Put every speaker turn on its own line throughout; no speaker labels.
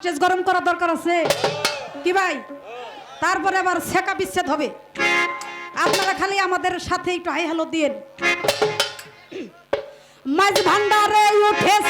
Chess গরম করা দরকার আছে। কি ভাই? তারপরে আবার শেখা বিচ্ছেদ হবে। আপনারা খালি আমাদের সাথে একটু হাই হ্যালো দিয়ে মাঝ ভান্ডারে উঠেছে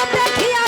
Ela tem que ir.